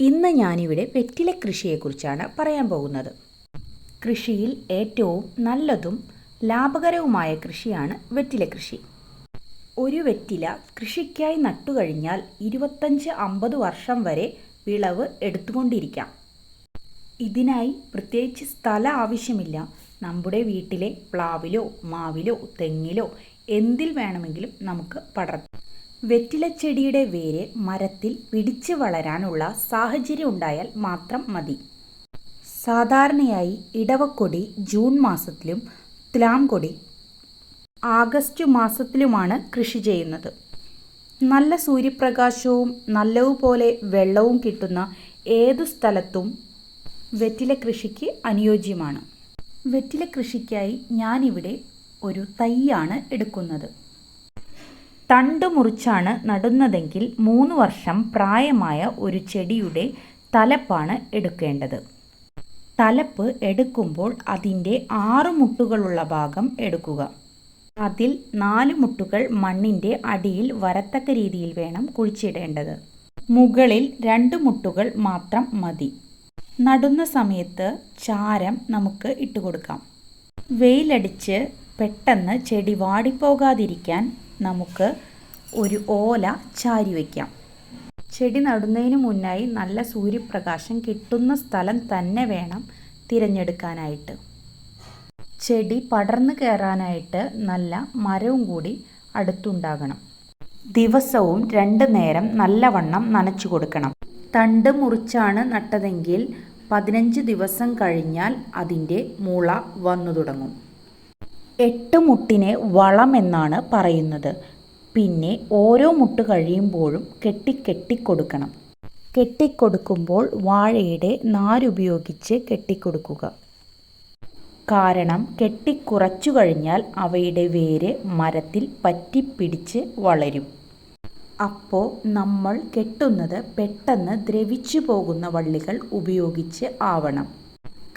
ഇന്ന് ഞാനിവിടെ വെറ്റില കൃഷിയെക്കുറിച്ചാണ് പറയാൻ പോകുന്നത്. കൃഷിയിൽ ഏറ്റവും നല്ലതും ലാഭകരവുമായ കൃഷിയാണ് വെറ്റില കൃഷി. ഒരു വെറ്റില കൃഷിക്കായി നട്ടുകഴിഞ്ഞാൽ ഇരുപത്തഞ്ച് അമ്പത് വർഷം വരെ വിളവ് എടുത്തുകൊണ്ടിരിക്കാം. ഇതിനായി പ്രത്യേകിച്ച് സ്ഥലം ആവശ്യമില്ല. നമ്മുടെ വീട്ടിലെ പ്ലാവിലോ മാവിലോ തെങ്ങിലോ എന്തിൽ വേണമെങ്കിലും നമുക്ക് പടർത്താം. വെറ്റിലച്ചെടിയുടെ വേര് മരത്തിൽ പിടിച്ച് വളരാനുള്ള സാഹചര്യം ഉണ്ടായാൽ മാത്രം മതി. സാധാരണയായി ഇടവക്കൊടി ജൂൺ മാസത്തിലും തുലാംകൊടി ആഗസ്റ്റ് മാസത്തിലുമാണ് കൃഷി ചെയ്യുന്നത്. നല്ല സൂര്യപ്രകാശവും നല്ലതുപോലെ വെള്ളവും കിട്ടുന്ന ഏതു സ്ഥലത്തും വെറ്റില കൃഷിക്ക് അനുയോജ്യമാണ്. വെറ്റില കൃഷിക്കായി ഞാനിവിടെ ഒരു തൈയാണ് എടുക്കുന്നത്. തണ്ട് മുറിച്ചാണ് നടുന്നതെങ്കിൽ മൂന്ന് വർഷം പ്രായമായ ഒരു ചെടിയുടെ തലപ്പാണ് എടുക്കേണ്ടത്. തലപ്പ് എടുക്കുമ്പോൾ അതിന്റെ ആറ് മുട്ടുകളുള്ള ഭാഗം എടുക്കുക. അതിൽ നാല് മുട്ടുകൾ മണ്ണിന്റെ അടിയിൽ വരത്തക്ക രീതിയിൽ വേണം കുഴിച്ചിടേണ്ടത്. മുകളിൽ രണ്ട് മുട്ടുകൾ മാത്രം മതി. നടുന്ന സമയത്ത് ചാരം നമുക്ക് ഇട്ടുകൊടുക്കാം. വെയിലടിച്ച് പെട്ടെന്ന് ചെടി വാടിപ്പോകാതിരിക്കാൻ നമുക്ക് ഒരു ഓല ചാരി വയ്ക്കാം ചെടി നടുന്നതിന് മുന്നായി നല്ല സൂര്യപ്രകാശം കിട്ടുന്ന സ്ഥലം തന്നെ വേണം തിരഞ്ഞെടുക്കാനായിട്ട്. ചെടി പടർന്നു കയറാനായിട്ട് നല്ല മരവും കൂടി അടുത്തുണ്ടാകണം. ദിവസവും രണ്ട് നേരം നല്ലവണ്ണം നനച്ചു കൊടുക്കണം. തണ്ട് മുറിച്ചാണ് നട്ടതെങ്കിൽ പതിനഞ്ച് ദിവസം കഴിഞ്ഞാൽ അതിന്റെ മുള വന്നു തുടങ്ങും. എട്ട് മുട്ടിനെ വളം എന്നാണ് പറയുന്നത്. പിന്നെ ഓരോ മുട്ട് കഴിയുമ്പോഴും കെട്ടിക്കെട്ടിക്കൊടുക്കണം കെട്ടിക്കൊടുക്കുമ്പോൾ വാഴയുടെ നാരുപയോഗിച്ച് കെട്ടിക്കൊടുക്കുക കാരണം കെട്ടിക്കുറച്ചു കഴിഞ്ഞാൽ അവയുടെ വേര് മരത്തിൽ പറ്റിപ്പിടിച്ച് വളരും. അപ്പോൾ നമ്മൾ കെട്ടുന്നത് പെട്ടെന്ന് ദ്രവിച്ചു പോകുന്ന വള്ളികൾ ഉപയോഗിച്ച് ആവണം.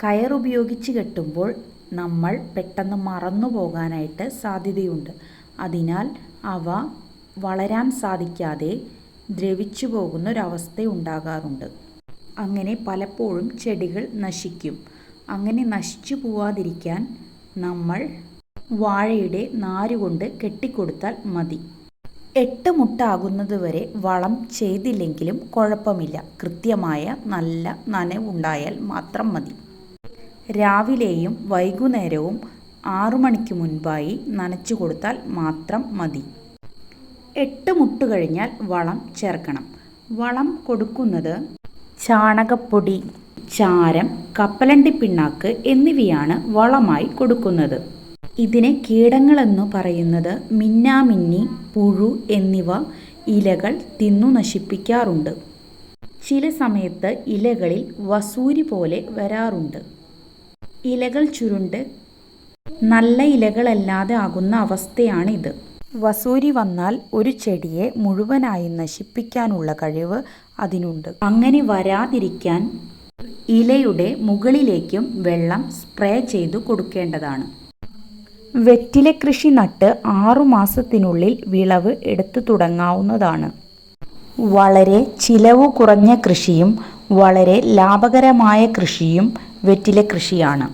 കയറുപയോഗിച്ച് കെട്ടുമ്പോൾ നമ്മൾ പെട്ടെന്ന് മറന്നു പോകാനായിട്ട് സാധ്യതയുണ്ട്. അതിനാൽ അവ വളരാൻ സാധിക്കാതെ ദ്രവിച്ചു പോകുന്ന ഒരവസ്ഥ ഉണ്ടാകാറുണ്ട്. അങ്ങനെ പലപ്പോഴും ചെടികൾ നശിക്കും. അങ്ങനെ നശിച്ചു പോവാതിരിക്കാൻ നമ്മൾ വാഴയുടെ നാരുകൊണ്ട് കെട്ടിക്കൊടുത്താൽ മതി. എട്ട് മുട്ടാകുന്നത് വരെ വളം ചെയ്തില്ലെങ്കിലും കുഴപ്പമില്ല. കൃത്യമായ നല്ല നനവുണ്ടായാൽ മാത്രം മതി. രാവിലെയും വൈകുന്നേരവും ആറു മണിക്ക് മുൻപായി നനച്ചു കൊടുത്താൽ മാത്രം മതി. എട്ട് മുട്ട് കഴിഞ്ഞാൽ വളം ചേർക്കണം. വളം കൊടുക്കുന്നത് ചാണകപ്പൊടി ചാരം കപ്പലണ്ടി പിണ്ണാക്ക് എന്നിവയാണ് വളമായി കൊടുക്കുന്നത്. ഇതിനെ കീടങ്ങളെന്ന് പറയുന്നത് മിന്നാമിന്നി പുഴു എന്നിവ ഇലകൾ തിന്നു നശിപ്പിക്കാറുണ്ട്. ചില സമയത്ത് ഇലകളിൽ വസൂരി പോലെ വരാറുണ്ട്. ഇലകൾ ചുരുണ്ട്. നല്ല ഇലകളല്ലാതെ ആകുന്ന അവസ്ഥയാണിത് വസൂരി വന്നാൽ ഒരു ചെടിയെ മുഴുവനായി നശിപ്പിക്കാനുള്ള കഴിവ് അതിനുണ്ട്. അങ്ങനെ വരാതിരിക്കാൻ ഇലയുടെ മുകളിലേക്കും വെള്ളം സ്പ്രേ ചെയ്തു കൊടുക്കേണ്ടതാണ്. വെറ്റില കൃഷി നട്ട് ആറുമാസത്തിനുള്ളിൽ വിളവ് എടുത്തു തുടങ്ങാവുന്നതാണ്. വളരെ ചിലവ് കുറഞ്ഞ കൃഷിയും വളരെ ലാഭകരമായ കൃഷിയും വെറ്റില കൃഷിയാണ്.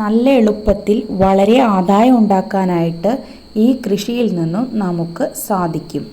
നല്ല എളുപ്പത്തിൽ വളരെ ആദായം ഉണ്ടാക്കാനായിട്ട് ഈ കൃഷിയിൽ നിന്നും നമുക്ക് സാധിക്കും.